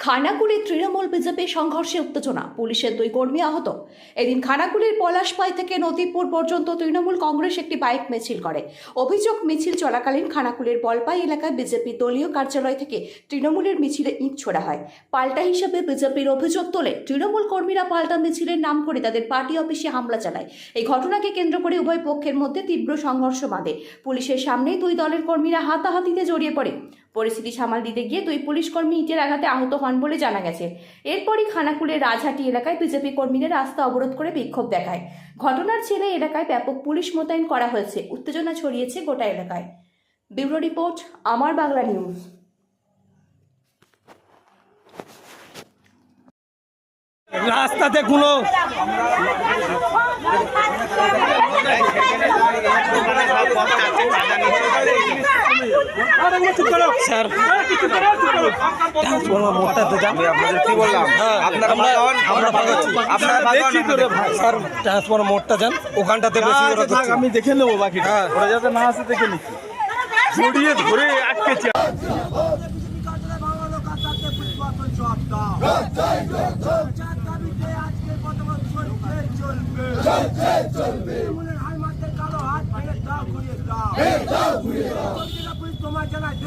খানাকুলে Trinamool BJP সংঘর্ষে উত্তেজনা, পুলিশের দুই কর্মী আহত। এদিন খানাকুলের পলাশপাই থেকে নদীপুর পর্যন্ত তৃণমূল কংগ্রেস একটি বাইক মিছিল করে। অভিযোগ, মিছিল চলাকালীন খানাকুলের বলপাই এলাকায় বিজেপি দলীয় কার্যালয় থেকে তৃণমূলের মিছিলে ইট ছোড়া হয়। পাল্টা হিসেবে বিজেপির অভিযোগ তোলে, তৃণমূল কর্মীরা পাল্টা মিছিলের নাম করে তাদের পার্টি অফিসে হামলা চালায়। এই ঘটনাকে কেন্দ্র করে উভয় পক্ষের মধ্যে তীব্র সংঘর্ষ বাঁধে। পুলিশের সামনেই দুই দলের কর্মীরা হাতাহাতিতে জড়িয়ে পড়ে। পরিস্থিতি সামাল দিতে গিয়ে দুই পুলিশ কর্মী ইটের আঘাতে আহত হন বলে জানা গেছে। এরপরই খানাকুলের রাজহাটি এলাকায় বিজেপি কর্মীরা রাস্তা অবরোধ করে বিক্ষোভ দেখায়। ঘটনার ছেলে এলাকায় ব্যাপক পুলিশ মোতায়েন করা হয়েছে। উত্তেজনা ছড়িয়েছে গোটা এলাকায়। ব্যুরো রিপোর্ট আমার বাংলা নিউজ। রাস্তাতে কোনো স্যার ট্রান্সফর্মার মোড়টাতে যান আপনাদের কি বললাম হ্যাঁ, আপনারা আমরা আমরা আপনারা স্যার ট্রান্সফর্মার মোড়টা যান ওখানটাতে বেশি আমি দেখে নেব বাকিটা হ্যাঁ। ওরা যাতে না আসে দেখে নিচ্ছি জড়িয়ে ধরে আটকেছি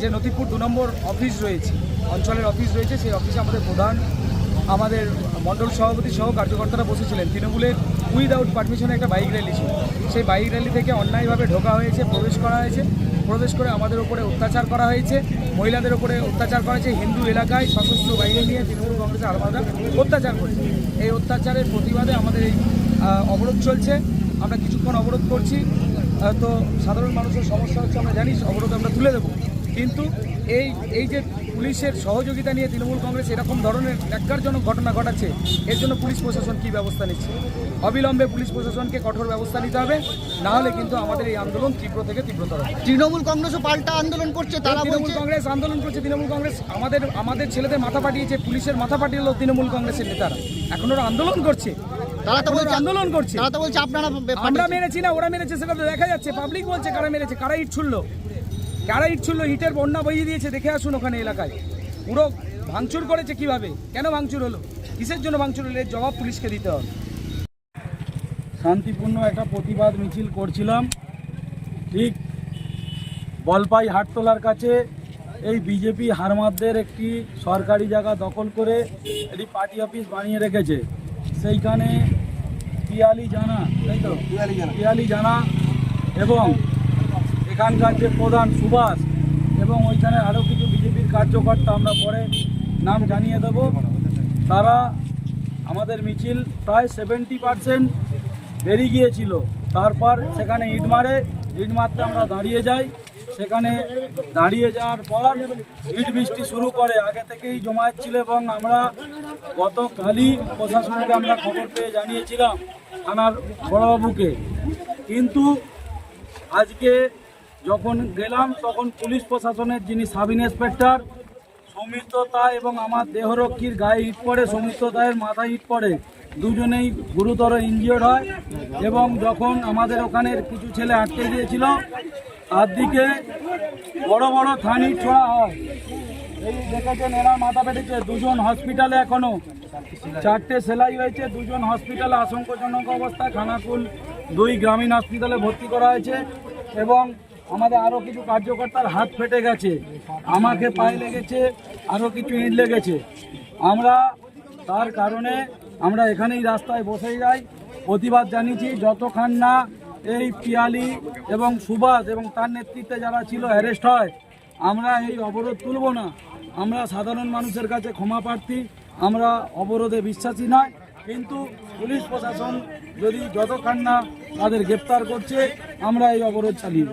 যে নথিপুর দু নম্বর অফিস রয়েছে, অঞ্চলের অফিস রয়েছে, সেই অফিসে আমাদের প্রধান, আমাদের মণ্ডল সভাপতি সহ কার্যকর্তারা বসেছিলেন। তৃণমূলের উইদাউট পারমিশনে একটা বাইক র্যালি ছিল। সেই বাইক র্যালি থেকে অন্যায়ভাবে ঢোকা হয়েছে, প্রবেশ করা হয়েছে। প্রবেশ করে আমাদের উপরে অত্যাচার করা হয়েছে। মহিলাদের উপরে অত্যাচার করা হয়েছে। হিন্দু এলাকায় সশস্ত্র বাহিনী নিয়ে তৃণমূল কংগ্রেসের আলমাদা অত্যাচার করেছে। এই অত্যাচারের প্রতিবাদে আমাদের এই অবরোধ চলছে। আমরা কিছুক্ষণ অবরোধ করছি। তো সাধারণ মানুষের সমস্যা হচ্ছে আমরা জানি অবরোধ আমরা তুলে দেবো। কিন্তু এই এই যে পুলিশের সহযোগিতা নিয়ে তৃণমূল কংগ্রেস এরকম ধরনের ন্যাক্কারজনক ঘটনা ঘটাচ্ছে এর জন্য পুলিশ প্রশাসন কী ব্যবস্থা নিচ্ছে? অবিলম্বে পুলিশ প্রশাসনকে কঠোর ব্যবস্থা নিতে হবে না হলে কিন্তু আমাদের এই আন্দোলন তীব্র থেকে তীব্রতর তৃণমূল কংগ্রেসও পাল্টা আন্দোলন করছে তারা তৃণমূল কংগ্রেস আন্দোলন করছে তৃণমূল কংগ্রেস আমাদের আমাদের ছেলেদের মাথা পাঠিয়েছে পুলিশের মাথা পাঠিয়ে তৃণমূল কংগ্রেসের নেতারা। এখন ওরা আন্দোলন করছে। তারা তো বলছে আন্দোলন করছে। তারা তো বলছে আপনারা আমরা মেরেছি না ওরা মেরেছে সেটা তো দেখা যাচ্ছে। পাবলিক বলছে কারা মেরেছে কারা ইট ছুড়লো? কারা ইট ছুড়লো? ইটের বন্যা বইয়ে দিয়েছে দেখে আসুন ওখানে এলাকায়। পুরো ভাঙচুর করেছে কীভাবে? কেন ভাঙচুর হলো? কিসের জন্য ভাঙচুর হলো? এর জবাব পুলিশকে দিতে হবে। শান্তিপূর্ণ একটা প্রতিবাদ মিছিল করছিলাম। ঠিক বলপাই হাটতলার কাছে এই বিজেপি হারমাদদের একটি সরকারি জায়গা দখল করে একটি পার্টি অফিস বানিয়ে রেখেছে। সেইখানে পিয়ালি জানা তাই তো? পিয়ালি জানা। এবং এখানকার যে প্রধান সুভাষ এবং ওইখানে আরও কিছু বিজেপির কার্যকর্তা আমরা পরে নাম জানিয়ে দেব। তারা আমাদের মিছিল প্রায় সেভেন্টি পার্সেন্ট বেরিয়ে গিয়েছিল। তারপর সেখানে ইট মারে ইট মারতে আমরা দাঁড়িয়ে যাই। সেখানে দাঁড়িয়ে যাওয়ার পর ইট বৃষ্টি শুরু করে। আগে থেকেই জমায়েত ছিল এবং আমরা গতকালই প্রশাসনকে আমরা খবর পেয়ে জানিয়েছিলাম থানার বড়বাবুকে। কিন্তু আজকে যখন গেলাম, তখন পুলিশ প্রশাসনের যিনি সাব ইন্সপেক্টর, সৌমিত্র তাই এবং আমার দেহরক্ষীর গায়ে ইট পড়ে, সৌমিত্র তায়ের মাথায় ইট পড়ে। দুজনেই গুরুতর ইনজিওর্ড হয় এবং যখন আমাদের ওখানের কিছু ছেলে আটকে গিয়েছিল তার দিকে বড় বড় থানি ছোড়া হয়। এই দেখেছেন, এরা মাথা পেটেছে। দুজন হসপিটালে এখনও। চারটে সেলাই হয়েছে, দুজন হসপিটালে আশঙ্কাজনক অবস্থায়। খানাকুল দুই গ্রামীণ হসপিটালে ভর্তি করা হয়েছে এবং আমাদের আরও কিছু কার্যকর্তার হাত ফেটে গেছে। আমাকে পায়ে লেগেছে আরও কিছু ইট লেগেছে। আমরা তার কারণে আমরা এখানেই রাস্তায় বসে যাই। প্রতিবাদ জানিয়েছি যতক্ষণ না এই পিয়ালি এবং সুভাষ এবং তার নেতৃত্বে যারা ছিল অ্যারেস্ট হয়, আমরা এই অবরোধ তুলব না আমরা সাধারণ মানুষের কাছে ক্ষমা প্রার্থী, আমরা অবরোধে বিশ্বাসী নয়, কিন্তু পুলিশ প্রশাসন যদি যতক্ষণ না তাদের গ্রেপ্তার করছে, আমরা এই অবরোধ চালিয়ে।